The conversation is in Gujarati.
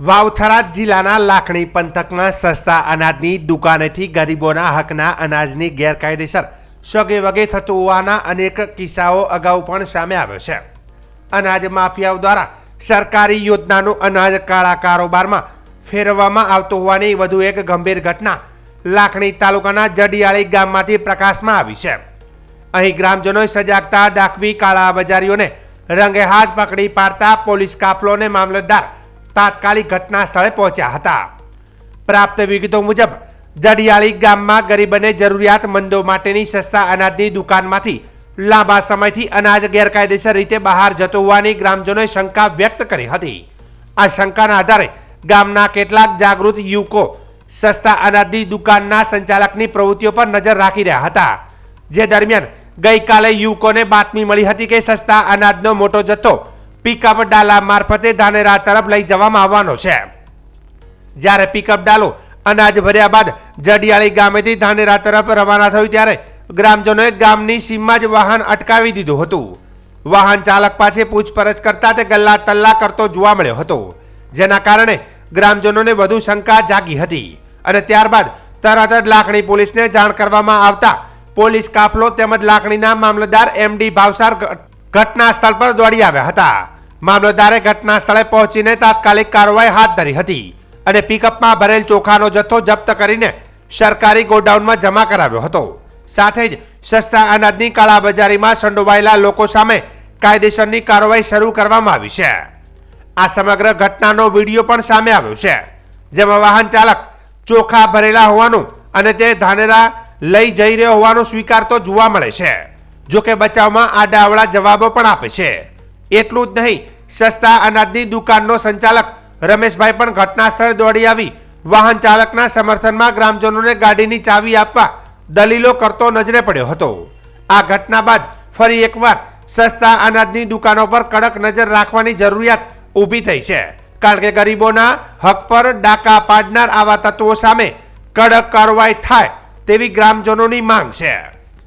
વાવથરા જિલ્લાના લાખણી પંથકમાં સસ્તા અનાજની દુકાનેથી ગરીબોના હકના અનાજની ગેરકાયદેસર સગે વગે થતું હોવાના અનેક કિસ્સાઓ અગાઉ પણ સામે આવ્યો છે. અનાજ માફિયાઓ દ્વારા સરકારી યોજનાનું અનાજ કાળા કારોબારમાં ફેરવવામાં આવતું હોવાની વધુ એક ગંભીર ઘટના લાખણી તાલુકાના જડિયાળી ગામમાંથી પ્રકાશમાં આવી છે. અહીં ગ્રામજનોએ સજાગતા દાખવી કાળા બજારીઓને રંગે હાથ પકડી પાડતા પોલીસ કાફલોને મામલતદાર તાત્કાલિક ઘટના સ્થળે પહોંચ્યા હતા. પ્રાપ્ત વિગતો મુજબ, જડિયાળી ગામમાં ગરીબને જરૂરિયાતમંદો માટેની સસ્તા અનાજની દુકાનમાંથી લાંબા સમયથી અનાજ ગેરકાયદેસર રીતે બહાર જતો હોવાની ગ્રામજનોએ શંકા વ્યક્ત કરી હતી. આ શંકાના આધારે ગામના કેટલાક જાગૃત યુવકો સસ્તા અનાજની દુકાનના સંચાલકની પ્રવૃત્તિઓ પર નજર રાખી રહ્યા હતા. જે દરમિયાન ગઈકાલે યુવકોને બાતમી મળી હતી કે સસ્તા અનાજનો મોટો જથ્થો પિકઅપ ડાલા મારફતે ધાનેરા તરફ લઈ જવામાં આવવાનો છે. જ્યારે પિકઅપ ડાલો અનાજ ભર્યા બાદ જડિયાળી ગામેથી ધાનેરા તરફ રવાના થયું ત્યારે ગ્રામજનોએ ગામની સીમમાં જ વાહન અટકાવી દીધું હતું. વાહન ચાલક પાસે પૂછપરછ કરતા તે ગલ્લા તલ્લા કરતો જોવા મળ્યો હતો. જેના કારણે ગ્રામજનોને વધુ શંકા જાગી હતી અને ત્યારબાદ તરત જ લાખણી પોલીસને જાણ કરવામાં આવતા પોલીસ કાફલો તેમજ લાખણીના મામલતદાર એમડી ભાવસાર ઘટના સ્થળ પર દોડી આવ્યા હતા. મામલતદારે ઘટના સ્થળે પહોંચીને તાત્કાલિક કાર્યવાહી હાથ ધરી હતી અને પિકઅપમાં ભરેલ ચોખાનો જથ્થો જપ્ત કરીને સરકારી ગોડાઉનમાં જમા કરાવ્યો હતો. સાથે જ સસ્તા અનાજની કાળાબજારીમાં સંડોવાયેલા લોકો સામે કાયદેસરની કાર્યવાહી શરૂ કરવામાં આવી છે. આ સમગ્ર ઘટનાનો વીડિયો પણ સામે આવ્યો છે, જેમાં વાહન ચાલક ચોખા ભરેલા હોવાનું અને તે ધાનેરા લઈ જઈ રહ્યો હોવાનું સ્વીકારતો જોવા મળે છે, જોકે બચાવમાં આડાવડા જવાબો પણ આપે છે. એટલું જ નહીં સસ્તા અનાજની દુકાનનો સંચાલક રમેશભાઈ પણ ઘટના સ્થળે દોડી આવી. વાહન ચાલકના સમર્થનમાં ગ્રામજનોને ગાડીની ચાવી આપવા દલીલો કરતો નજરે પડ્યો હતો. આ ઘટના બાદ ફરી એકવાર સસ્તા અનાજની દુકાનો પર કડક નજર રાખવાની જરૂરિયાત ઊભી થઈ છે. કારણ કે ગરીબોના હક પર ડાકા પાડનાર આવા તત્વો સામે કડક કાર્યવાહી થાય તેવી ગ્રામજનોની માંગ છે.